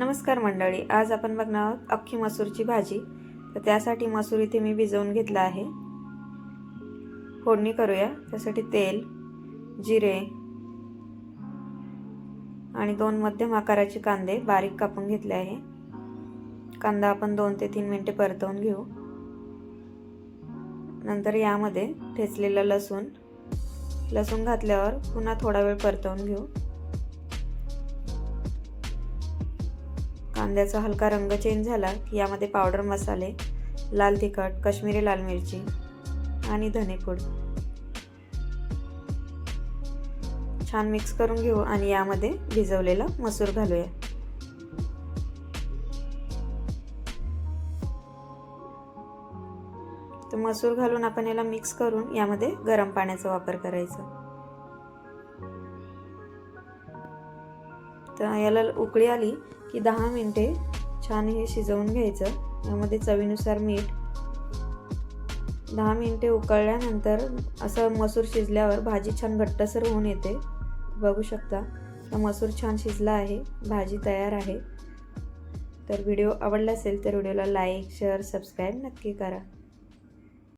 नमस्कार मंडळी आज आपण बघणार आहोत अख्खी मसूरची भाजी. तर त्यासाठी मसूर इथे मी भिजवून घेतला आहे. फोडणी करूया. त्यासाठी तेल जिरे आणि दोन मध्यम आकाराचे कांदे बारीक कापून घेतले आहे. कांदा आपण दोन ते तीन मिनटे परतवून घेऊ. नंतर यामध्ये ठेचलेलं लसूण. लसूण घातल्यावर पुन्हा थोडा वेळ परतवून घेऊ. कांद्याचा हलका रंग चेंज झाला की यामध्ये पावडर मसाले लाल तिखट कश्मीरी लाल मिरची आणि धनेपूड छान मिक्स करून घेऊ आणि यामध्ये भिजवलेला मसूर घालूया. तर मसूर घालून आपण याला मिक्स करून यामध्ये गरम पाण्याचा वापर करायचा. तर याला उकळी आली की दहा मिनटे छान हे शिजवून घ्यायचं. यामध्ये चवीनुसार मीठ. दहा मिनटे उकळल्यानंतर असं मसूर शिजल्यावर भाजी छान घट्टसर होऊन येते. बघू शकता तर मसूर छान शिजला आहे भाजी तयार आहे. तर व्हिडिओ आवडला असेल तर व्हिडिओला लाईक शेअर सबस्क्राईब नक्की करा.